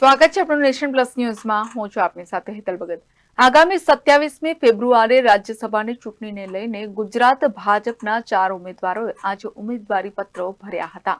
સ્વાગત છે આપણું નેશન પ્લસ ન્યૂઝમાં. હું છું આપની સાથે હેતલ ભગત. આગામી સત્યાવીસમી ફેબ્રુઆરી રાજ્યસભાની ચૂંટણીને લઈને ગુજરાત ભાજપના ચાર ઉમેદવારોએ આજે ઉમેદવારી પત્રો ભર્યા હતા.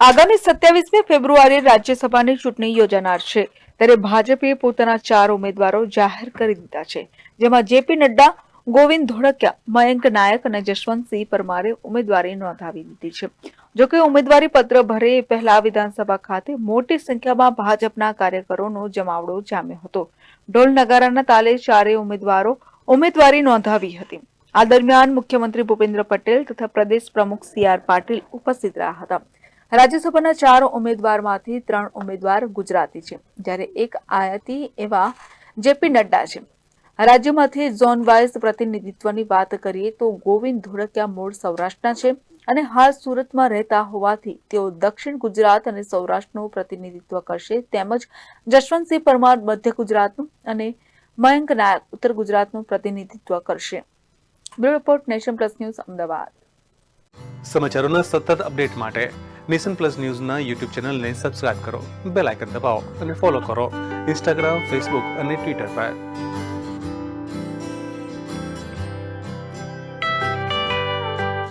આગામી સત્યાવીસમી ફેબ્રુઆરી રાજ્યસભાની ચૂંટણી યોજાનાર છે. ત્યારે ભાજપે પોતાના ચાર ઉમેદવારો જાહેર કરી દીધા છે. જેમાં જેપી નડ્ડા ગોવિંદ ધોળકિયા, મયંક નાયક અને જશવંતસિંહ પરમારે ઉમેદવારી નોંધાવી દીધી છે. જોકે ઉમેદવારી પત્ર ભરે પહેલા વિધાનસભા ખાતે મોટી સંખ્યામાં ભાજપના કાર્યકરોનો જમાવડો જામ્યો હતો. ઢોલ નગારાના તાલે ચારેય ઉમેદવારો ઉમેદવારી નોંધાવી હતી. આ દરમિયાન મુખ્યમંત્રી ભૂપેન્દ્ર પટેલ તથા પ્રદેશ પ્રમુખ સી આર પાટીલ ઉપસ્થિત રહ્યા હતા. રાજ્યસભાના ચાર ઉમેદવારમાંથી ત્રણ ઉમેદવાર ગુજરાતી છે, જ્યારે એક આયાતી એવા જેપી નડ્ડા છે. રાજ્યમાંથી ઝોન વાઇઝ પ્રતિનિધિત્વની વાત કરીએ તો ગોવિંદ ધોળકિયા મૂળ સૌરાષ્ટ્રના છે અને હાલ સુરતમાં રહેતા હોવાથી તેઓ દક્ષિણ ગુજરાત અને સૌરાષ્ટ્રનું પ્રતિનિધિત્વ કરશે. તેમજ જશવંતસિંહ પરમાર મધ્ય ગુજરાતનું અને મયંક નાયક ઉત્તર ગુજરાતનું પ્રતિનિધિત્વ કરશે. Bureau report nation plus news, Ahmedabad. સમાચારોના સતત અપડેટ માટે નેશન પ્લસ ન્યૂઝના યુટ્યુબ ચેનલને સબસ્ક્રાઇબ કરો, બેલ આઇકન દબાવો અને ફોલો કરો. ઇન્સ્ટાગ્રામ, ફેસબુક અને ટ્વિટર પર.